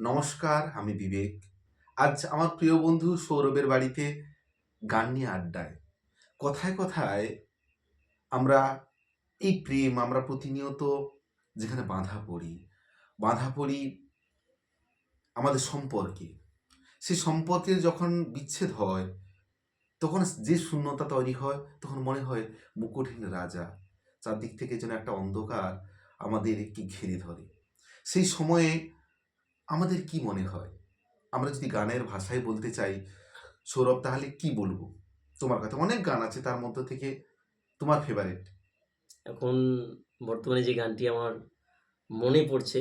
নমস্কার, আমি বিবেক। আজ আমার প্রিয় বন্ধু সৌরভের বাড়িতে গান নিয়ে আড্ডায়। কথায় কথায় আমরা এই প্রেম, আমরা প্রতিনিয়ত যেখানে বাঁধা পড়ি বাঁধা পড়ি আমাদের সম্পর্কে। সেই সম্পর্কে যখন বিচ্ছেদ হয়, তখন যে শূন্যতা তৈরি হয়, তখন মনে হয় মুকুটহীন রাজা। চারদিক থেকে যেন একটা অন্ধকার আমাদেরকে ঘিরে ধরে। সেই সময়ে আমাদের কি মনে হয় আমরা যদি গানের ভাষায় বলতে চাই সৌরভ তাহলে কি বলব তোমার কাছে অনেক গান আছে তার মধ্যে থেকে তোমার ফেভারিট এখন বর্তমানে যে গানটি আমার মনে পড়ছে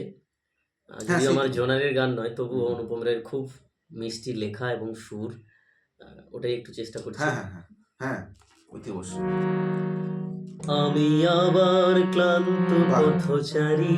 হ্যাঁ, আমার সেটাই। জোনারের গান নয় হুম। অনুপম রায়ের খুব মিষ্টি লেখা এবং সুর ওটাই একটু চেষ্টা করছি হ্যাঁ হ্যাঁ হ্যাঁ হ্যাঁ অতি অবশ্যই আমি আবার ক্লান্ত। পথচারী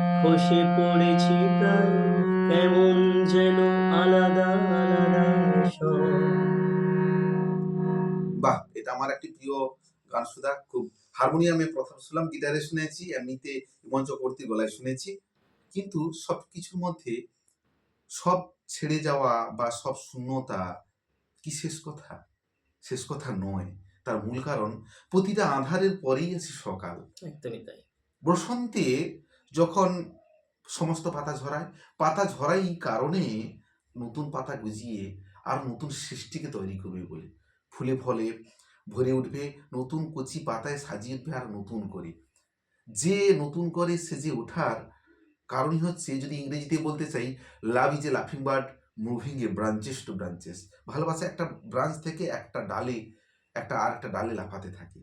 খসে পড়েছি প্রায় কেমন যেন আলাদা আলাদা বাহ এটা আমার একটি প্রিয় গান সুধা খুব হারমোনিয়ামে প্রথম শুনলাম গিটারে শুনেছি এমনিতে গলায় শুনেছি। কিন্তু সব কিছুর মধ্যে সব ছেড়ে যাওয়া বা সব শূন্যতা কি শেষ কথা? শেষ কথা নয়। তার মূল কারণ প্রতিটা আধারের পরেই আছে সকাল। একদমই তাই। বসন্তে যখন সমস্ত পাতা ঝরায় পাতা ঝরাই কারণে নতুন পাতা গজিয়ে আর নতুন সৃষ্টিকে তৈরি করবে বলে। ফুলে ফলে ভরে উঠবে নতুন কচি পাতায় সাজিয়ে উঠবে আর নতুন করে। যে নতুন করে সেজে ওঠার কারণই হচ্ছে যদি ইংরেজিতে বলতে চাই লাভ ইজ এ লাফিং bird moving a branches to branches ভালোবাসা একটা ব্রাঞ্চ থেকে একটা ডালে একটা আর একটা ডালে লাফাতে থাকে।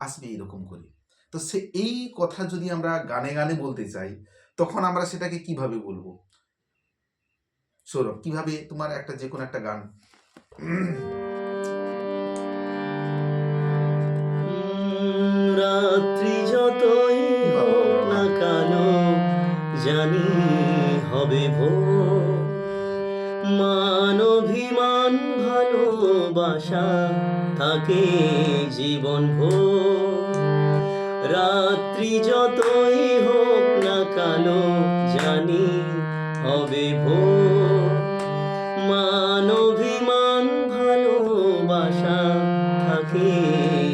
আসবে এরকম করে। তো সে এই কথা যদি আমরা গানে গানে বলতে চাই, তখন আমরা সেটাকে কীভাবে বলব? সৌরভ, কীভাবে তোমার একটা যে কোনো একটা গান? রাত্রি যতই না কালো জানি হবে ভোর। মান অভিমান, ভালোবাসা থাকে জীবন ভোর। রাত্রি যতই হোক না কালো জানি হবে ভোর। মান অভিমান ভালোবাসা থাকে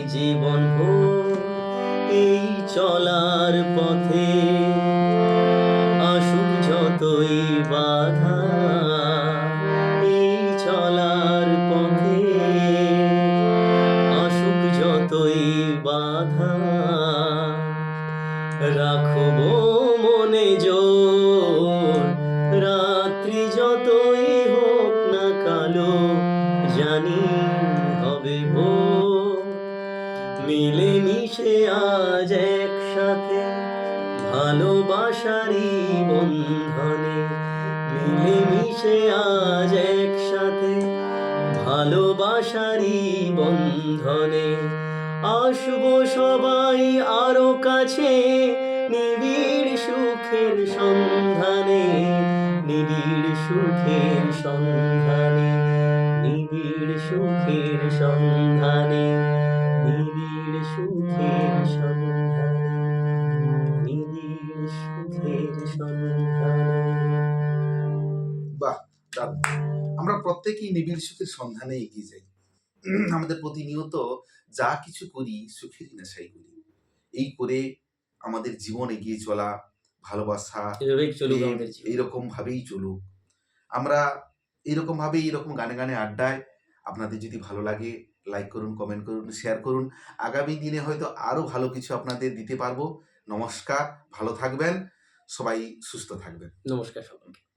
জীবন ভোর। এই চলার পথে রাখব মনে জোর। রাত্রি যতই হোক না কালো, জানি হবে ভোর। মিলে মিশে আজ একসাথে ভালোবাসারই বন্ধনে। মিলে মিশে আজ একসাথে ভালোবাসারই বন্ধনে। আসব সবাই আরও কাছে নিবিড় সুখের সন্ধানে, নিবিড় সুখের সন্ধানে, নিবিড় সুখের সন্ধানে, নিবিড় সুখের সন্ধানে, নিবিড় সুখের সন্ধানে। বাহ আমরা প্রত্যেকেই নিবিড় সুখের সন্ধানে এগিয়ে যাই। আমাদের প্রতিনিয়ত যা কিছু করি সুখেরই নেশাই করি। এই করে আমাদের জীবন এগিয়ে চলা ভালোবাসা। এইরকম ভাবেই চলুক। আমরা এইরকম ভাবেই এরকম গানে গানে আড্ডায় আপনাদের যদি ভালো লাগে লাইক করুন কমেন্ট করুন শেয়ার করুন। আগামী দিনে হয়তো আরও ভালো কিছু আপনাদের দিতে পারব। নমস্কার ভালো থাকবেন সবাই সুস্থ থাকবেন। নমস্কার সকলকে